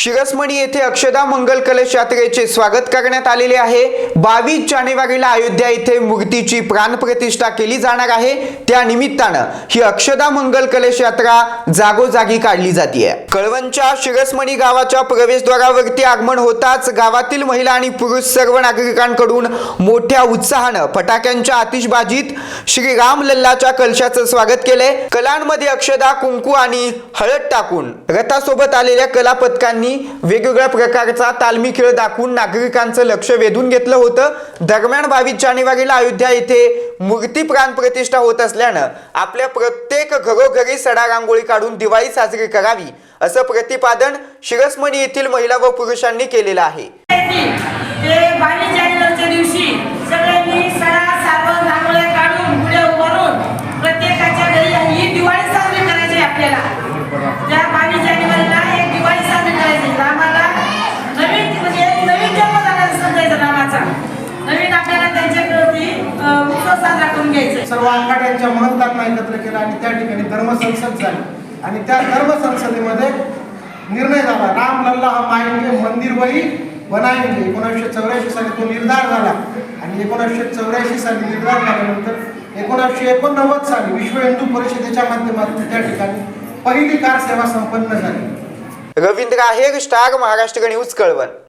शिरसमणी येथे अक्षदा मंगल कलश यात्रेचे स्वागत करण्यात आलेले आहे. बावीस जानेवारीला अयोध्या येथे मूर्तीची प्राणप्रतिष्ठा केली जाणार आहे. त्या निमित्तानं ही अक्षदा मंगल कलश यात्रा जागोजागी काढली जाते कळवणच्या शिरसमणी गावाच्या प्रवेशद्वारावरती आगमन होताच गावातील महिला आणि पुरुष सर्व नागरिकांकडून मोठ्या उत्साहानं फटाक्यांच्या आतिषबाजीत श्री राम लल्लाच्या कलशाचं स्वागत केले कलांमध्ये अक्षदा कुंकू आणि हळद टाकून रथासोबत आलेल्या कलापथकांनी यांनी वेगवेगळ्या प्रकारचा तालमी खेळ दाखवून नागरिकांचं लक्ष वेधून घेतलं होतं. दरम्यान बावीस जानेवारीला अयोध्या येथे मूर्ती प्राण प्रतिष्ठा होत असल्यानं आपल्या प्रत्येक घरोघरी सडा रांगोळी काढून दिवाळी साजरी करावी असं प्रतिपादन शिरसमणी येथील महिला व पुरुषांनी केलेलं आहे. घ्यायचा. आहे. सर्व आखाड्यांच्या महंतांना एकत्र केलं आणि त्या ठिकाणी धर्मसंसद झाली. आणि त्या धर्मसंसदेमध्ये निर्णय झाला. राम लल्ला हम आएंगे मंदिर वही बनाएंगे एकोणीसशे चौऱ्याऐंशी साली तो निर्धार झाला. आणि एकोणीसशे चौऱ्याऐंशी साली निर्धार झाल्यानंतर एकोणीसशे एकोणनव्वद साली विश्व हिंदू परिषदेच्या माध्यमातून त्या ठिकाणी पहिली कार सेवा संपन्न झाली. Ravindra Aher star Maharashtra news Kalwan.